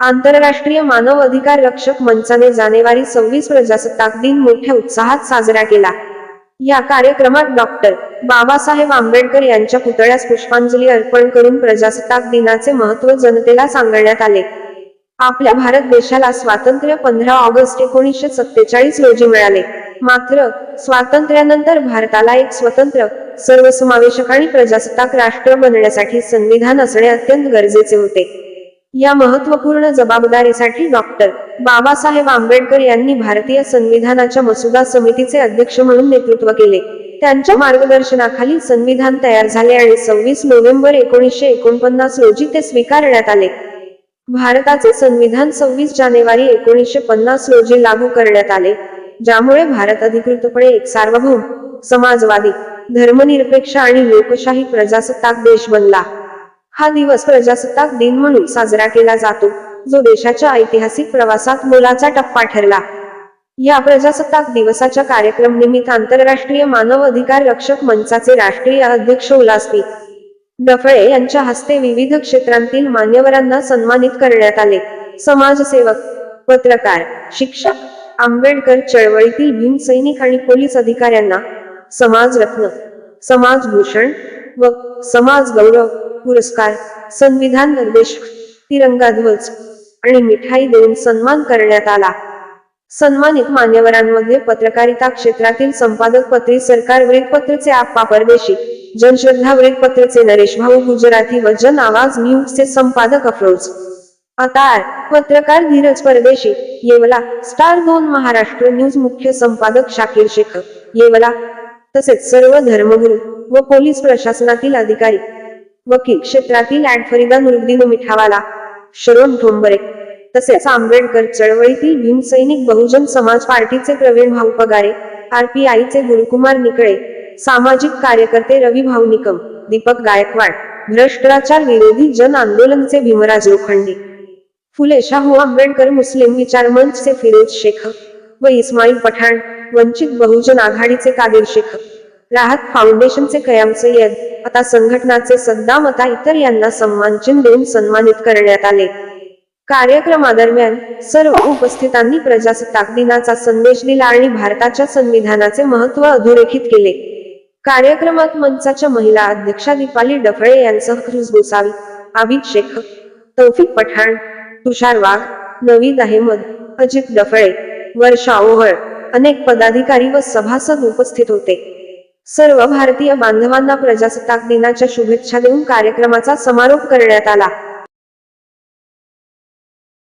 आंतरराष्ट्रीय मानव अधिकार रक्षक मंचाने जानेवारी सव्वीस प्रजासत्ताक दिन मोठ्या उत्साहात साजरा केला. या कार्यक्रमात डॉक्टर बाबासाहेब आंबेडकर यांच्या पुतळ्यास पुष्पांजली अर्पण करून प्रजासत्ताक दिनाचे महत्त्व जनतेला सांगण्यात आले. आपल्या भारत देशाला स्वातंत्र्य पंधरा ऑगस्ट एकोणीसशे सत्तेचाळीस रोजी मिळाले. मात्र स्वातंत्र्यानंतर भारताला एक स्वतंत्र सर्वसमावेशक आणि प्रजासत्ताक राष्ट्र बनण्यासाठी संविधान असणे अत्यंत गरजेचे होते. या महत्त्वपूर्ण जबाबदारीसाठी डॉक्टर बाबासाहेब आंबेडकर यांनी भारतीय संविधानाच्या मसुदा समितीचे अध्यक्ष म्हणून नेतृत्व केले. त्यांच्या मार्गदर्शनाखाली संविधान तयार झाले आणि सव्वीस नोव्हेंबर एकोणीसशे एकोणपन्नास रोजी ते स्वीकारण्यात आले. भारताचे संविधान सव्वीस जानेवारी एकोणीसशे पन्नास रोजी लागू करण्यात आले ज्यामुळे भारत अधिकृतपणे एक सार्वभौम समाजवादी धर्मनिरपेक्ष आणि लोकशाही प्रजासत्ताक देश बनला. हा दिवस प्रजासत्ताक दिन म्हणून साजरा केला जातो. जो देशाच्या ऐतिहासिक प्रवासात मोलाचा टप्पा ठरला. या प्रजासत्ताक दिवसाच्या कार्यक्रम निमित्त आंतरराष्ट्रीय मानव अधिकार रक्षक मंचाचे राष्ट्रीय अध्यक्ष उल्हास डफळे यांच्या हस्ते विविध क्षेत्रांतील मान्यवरांना सन्मानित करण्यात आले. समाजसेवक पत्रकार शिक्षक आंबेडकर चळवळीतील भीमसैनिक आणि पोलीस अधिकाऱ्यांना समाजरत्न समाजभूषण व समाज गौरव पुरस्कार संविधान निर्देश तिरंगा ध्वज आणि मिठाई देऊन सन्मान करण्यात आला. सन्मानित मान्यवरांमध्ये पत्रकारिता क्षेत्रातील संपादक पत्री सरकार वृत्तपत्रचे आप्पा परदेशी जनश्रद्धा वृत्तपत्रचे नरेश भाऊ गुजराती व जन आवाज न्यूजचे संपादक अफरोज. अतार पत्रकार धीरज परदेशी येवला स्टार दोन महाराष्ट्र न्यूज मुख्य संपादक शाकीर शेख येवला तसेच सर्व धर्मगुरू व पोलीस प्रशासनातील अधिकारी वकील क्षेत्रातील अँड फरीदा नुरुद्दीन मिठावाला. शरोन ठोंबरे. तसेच आंबेडकर चळवळीतील भीमसैनिक बहुजन समाज पार्टीचे प्रवीण भाऊ पगारे आरपीआयचे गुरुकुमार निकळे सामाजिक कार्यकर्ते रवी भाऊ निकम दीपक गायकवाड भ्रष्टाचार विरोधी जन आंदोलनचे भीमराज लोखंडे. फुले शाहू आंबेडकर मुस्लिम विचार मंचचे फिरोज शेख व इस्माईल पठाण वंचित बहुजन आघाडीचे कादिर शेख राहत फाउंडेशनचे कयाम सय्यद आता संघटनाचे सद्दाम आता इतर यांना सन्मानचिन्ह देऊन सन्मानित करण्यात आले. कार्यक्रमादरम्यान सर्व उपस्थितांनी प्रजासत्ताक दिनाचा संदेश दिला आणि भारताच्या संविधानाचे महत्त्व अधोरेखित केले. कार्यक्रमात मंचाच्या महिला अध्यक्षा दीपाली डफळे यांसह क्रुज गोसावी आबिद शेख तौफिक पठाण तुषार वाघ नवीद अहमद अजित डफळे वर्षा ओहळ अनेक पदाधिकारी व सभासद उपस्थित होते. सर्व भारतीय बांधवांना प्रजासत्ताक दिनाच्या शुभेच्छा देऊन कार्यक्रमाचा समारोप करण्यात आला.